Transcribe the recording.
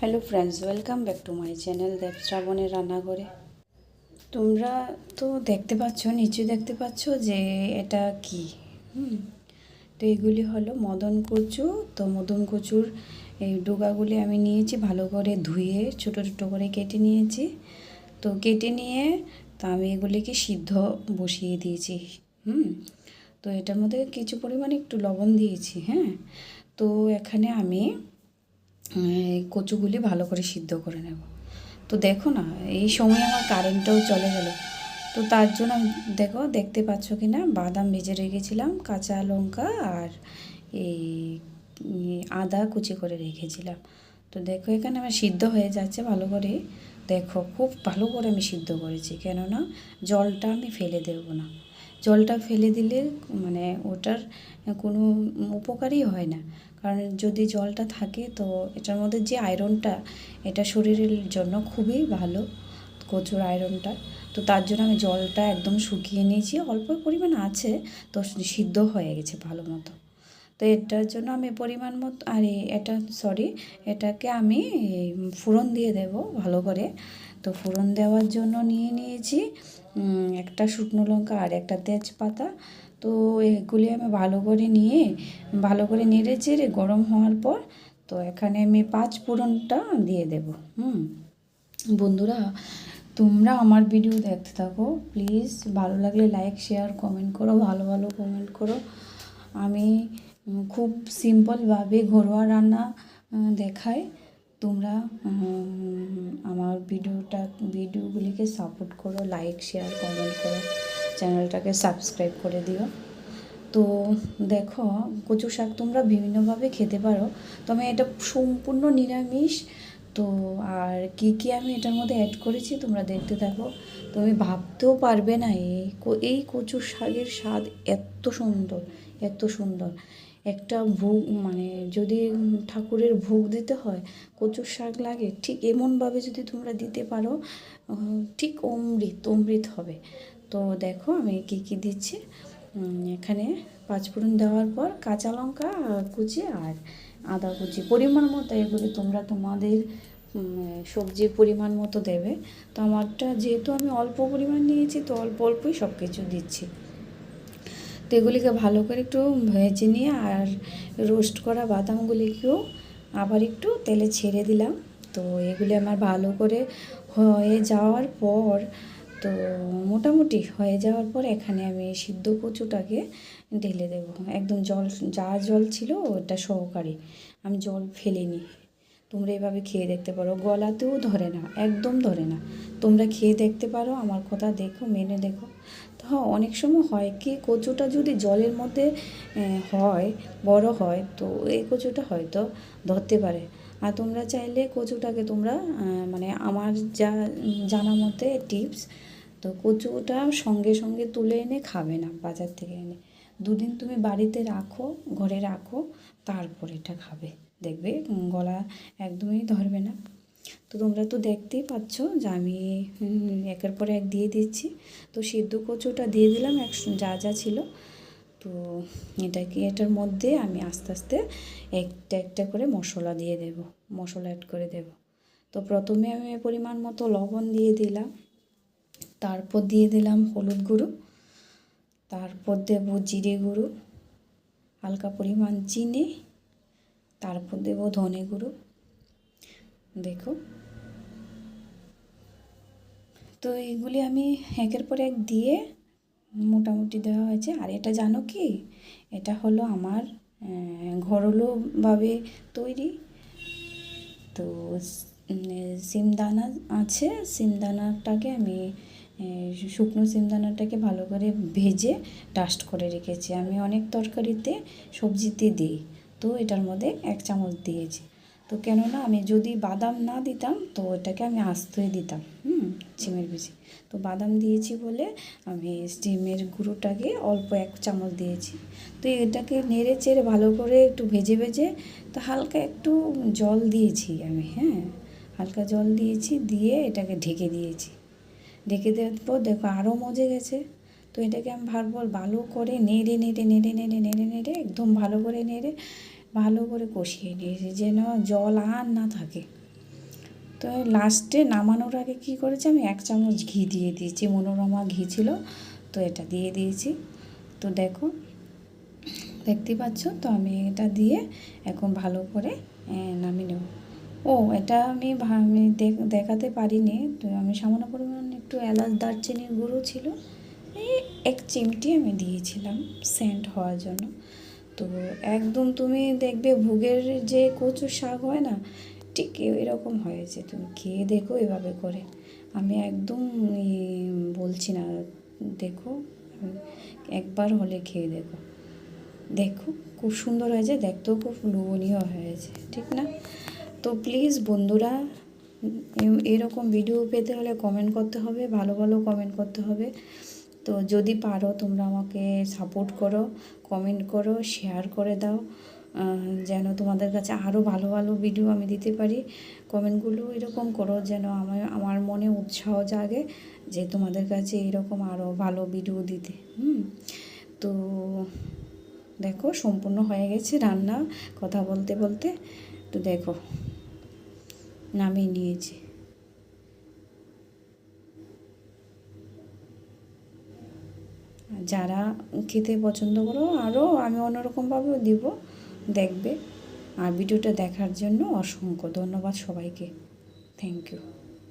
Hello friends welcome back to my channel Deb শ্রাবণের রান্নাঘরে তোমরা তো দেখতে পাচ্ছ, নিচে দেখতে পাচ্ছ যে এটা কি? হুম। তো এগুলি হলো মদন কচু। তো মদন কচুর এই ডোগাগুলি আমি নিয়েছি, ভালো করে ধুয়ে, ছোটো ছোটো করে কেটে নিয়েছি। তো কেটে নিয়ে তো আমি এগুলিকে সিদ্ধ বসিয়ে দিয়েছি। হুম। তো এটার মধ্যে কিছু পরিমাণে একটু লবণ দিয়েছি হ্যাঁ। তো এখানে আমি কচুগুলি ভালো করে সিদ্ধ করে নেব। তো দেখো না, এই সময় আমার কারেন্টটাও চলে গেল। তো তার জন্য দেখো, দেখতে পাচ্ছ কি না বাদাম ভেজে রেখেছিলাম, কাঁচা লঙ্কা আর এই আদা কুচি করে রেখেছিলাম। তো দেখো, এখানে আমার সিদ্ধ হয়ে যাচ্ছে ভালো করে। দেখো, খুব ভালো করে আমি সিদ্ধ করেছি, কেননা জলটা আমি ফেলে দেবো না। জলটা ফেলে দিলে মানে ওটার কোনো উপকারই হয় না। কারণ যদি জলটা থাকে তো এটার মধ্যে যে আয়রনটা, এটা শরীরের জন্য খুবই ভালো কচুর আয়রনটা। তো তার জন্য আমি জলটা একদম শুকিয়ে নিয়েছি। অল্প পরিমাণ আছে, তো সিদ্ধ হয়ে গেছে ভালো মতো। তো এটার জন্য আমি পরিমাণ মতো, আর এটা সরি এটাকে আমি ফোড়ন দিয়ে দেব ভালো করে। তো ফোড়ন দেওয়ার জন্য নিয়ে নিয়েছি একটা শুকনো লঙ্কা আর একটা তেজপাতা। তো এগুলি আমি ভালো করে নিয়ে, ভালো করে নেড়ে চেড়ে গরম হওয়ার পর, তো এখানে আমি পাঁচ ফোড়নটা দিয়ে দেব, হুম? বন্ধুরা, তোমরা আমার ভিডিও দেখতে থাকো প্লিজ ভালো লাগলে লাইক শেয়ার কমেন্ট করো, ভালো ভালো কমেন্ট করো। আমি খুব সিম্পলভাবে ঘরোয়া রান্না দেখাই। তোমরা আমার ভিডিওটা ভিডিওগুলিকে সাপোর্ট করো লাইক শেয়ার কমেন্ট করো। চ্যানেলটাকে সাবস্ক্রাইব করে দিও। তো দেখো কচু শাক তোমরা বিভিন্নভাবে খেতে পারো, তবে এটা সম্পূর্ণ নিরামিষ। তো আর কি কি আমি এটার মধ্যে অ্যাড করেছি তোমরা দেখতে থাকো। তুমি ভাবতেও পারবে না এই এই কচু শাকের স্বাদ এত সুন্দর এত সুন্দর। একটা ভোগ মানে যদি ঠাকুরের ভোগ দিতে হয়, কচুর শাক লাগে, ঠিক এমনভাবে যদি তোমরা দিতে পারো ঠিক অমৃত অমৃত হবে। তো দেখো আমি কি কি দিচ্ছি। এখানে পাঁচফোড়ন দেওয়ার পর কাঁচা লঙ্কা, কুচি আর আদা কুচি। পরিমাণ মতো এগুলি তোমরা তোমাদের সবজির পরিমাণ মতো দেবে। তো আমারটা যেহেতু আমি অল্প পরিমাণ নিয়েছি, তো অল্প অল্পই সব কিছু দিচ্ছি। তো এগুলিকে ভালো করে একটু ভেজে নিয়ে আর রোস্ট করা বাদামগুলিকেও আবার একটু তেলে ছেড়ে দিলাম। তো এগুলি আমার ভালো করে হয়ে যাওয়ার পর তো মোটামুটি হয়ে যাওয়ার পর এখানে আমি সিদ্ধ কচুটাকে ঢেলে দেবো। একদম জল, যা জল ছিল ওটা সহকারে। আমি জল ফেলিনি। তোমরা এভাবে খেয়ে দেখতে পারো। গলাতেও ধরে না, একদম ধরে না। তোমরা খেয়ে দেখতে পারো, আমার কথা দেখো, মেনে দেখো। তো অনেক সময় হয় কি, কচুটা যদি জলের মধ্যে হয়, বড় হয়, তো এই কচুটা হয়তো ধরতে পারে। আর তোমরা চাইলে কচুটাকে তোমরা মানে আমার যা, জানা মতে টিপস তো কচুটা সঙ্গে সঙ্গে তুলে এনে খাবে না, বাজার থেকে এনে। দুদিন তুমি বাড়িতে রাখো, ঘরে রাখো, তারপর এটা খাবে। দেখবে গলা একদমই ধরবে না। তো তোমরা তো দেখতেই পাচ্ছ যে আমি একের পর এক দিয়ে দিচ্ছি। তো সিদ্ধ কচুটা দিয়ে দিলাম এক যা যা ছিল। তো এটাকে এটার মধ্যে আমি আস্তে আস্তে একটা একটা করে মশলা দিয়ে দেব, মশলা অ্যাড করে দেব। তো প্রথমে আমি পরিমাণ মতো লবণ দিয়ে দিলাম। তারপর দিয়ে দিলাম হলুদ গুঁড়ো, তারপর দেব জিরে গুঁড়ো, হালকা পরিমাণ চিনি, তারপর দেব ধনে গুঁড়ো। দেখো। তো এগুলি আমি একের পর এক দিয়ে মোটামুটি দেওয়া হয়েছে। আর এটা জানো কি? এটা হলো আমার ঘরোলোভাবে তৈরি। তো সিমদানা আছে। সিমদানাটাকে আমি শুকনো সিমদানাটাকে ভালো করে ভেজে ডাস্ট করে রেখেছি। আমি অনেক তরকারিতে সবজিতে দিই, তো এটার মধ্যে এক চামচ দিয়েছি। তো কেননা আমি যদি বাদাম না দিতাম, তো এটাকে আমি আস্তই দিতাম, হুম সিমের বীজে তো বাদাম দিয়েছি বলে আমি স্টিমের গুঁড়োটাকে অল্প এক চামচ দিয়েছি। তো এটাকে নেড়ে চেড়ে ভালো করে একটু ভেজে ভেজে, তো হালকা একটু জল দিয়েছি আমি হ্যাঁ হালকা জল দিয়েছি, দিয়ে এটাকে ঢেকে দিয়েছি। ঢেকে পর দেখো আরও মজে গেছে। তো এটাকে আমি ভালো ভালো করে নেড়ে নেড়ে নেড়ে নেড়ে নেড়ে নেড়ে একদম ভালো করে নেড়ে, ভালো করে কষিয়ে নিয়েছি যেন জল আর না থাকে। তো লাস্টে নামানোর আগে কী করেছি আমি? এক চামচ ঘি দিয়ে দিয়েছি। মনোরমা ঘি ছিল, তো এটা দিয়ে দিয়েছি। তো দেখো, দেখতে পাচ্ছ? তো আমি এটা দিয়ে এখন ভালো করে নামিয়ে নেব। ও, এটা আমি আমি দেখাতে পারিনি। তো আমি সামান্য পরিমাণ একটু এলাচ দারচিনির গুঁড়ো ছিল। এক চিমটি আমি দিয়েছিলাম সেন্ট হওয়ার জন্য। তো একদম তুমি দেখবে ভোগের যে কচু শাক হয় না, ঠিক এরকম হয়েছে। তুমি খেয়ে দেখো এভাবে করে। আমি একদম বলছি না, দেখো একবার হলে খেয়ে দেখো। দেখো, খুব সুন্দর হয়েছে, দেখতেও খুব লোভনীয় হয়েছে, ঠিক না? তো প্লিজ বন্ধুরা এরকম ভিডিও পেতে হলে কমেন্ট করতে হবে, ভালো ভালো কমেন্ট করতে হবে। তো যদি পারো তোমরা আমাকে সাপোর্ট করো কমেন্ট করো শেয়ার করে দাও যেন তোমাদের কাছে আরও ভালো ভালো ভিডিও আমি দিতে পারি। কমেন্টগুলো এরকম করো যেন আমার আমার মনে উৎসাহ জাগে যে তোমাদের কাছে এরকম আরও ভালো ভিডিও দিতে, হুম? তো দেখো, সম্পূর্ণ হয়ে গেছে রান্না, কথা বলতে বলতে। তো দেখো নামিয়ে নিয়েছি। যারা খেতে পছন্দ করো আরও আমি অন্যরকমভাবেও দিব, দেখবে। আর ভিডিওটা দেখার জন্য অসংখ্য ধন্যবাদ সবাইকে। Thank you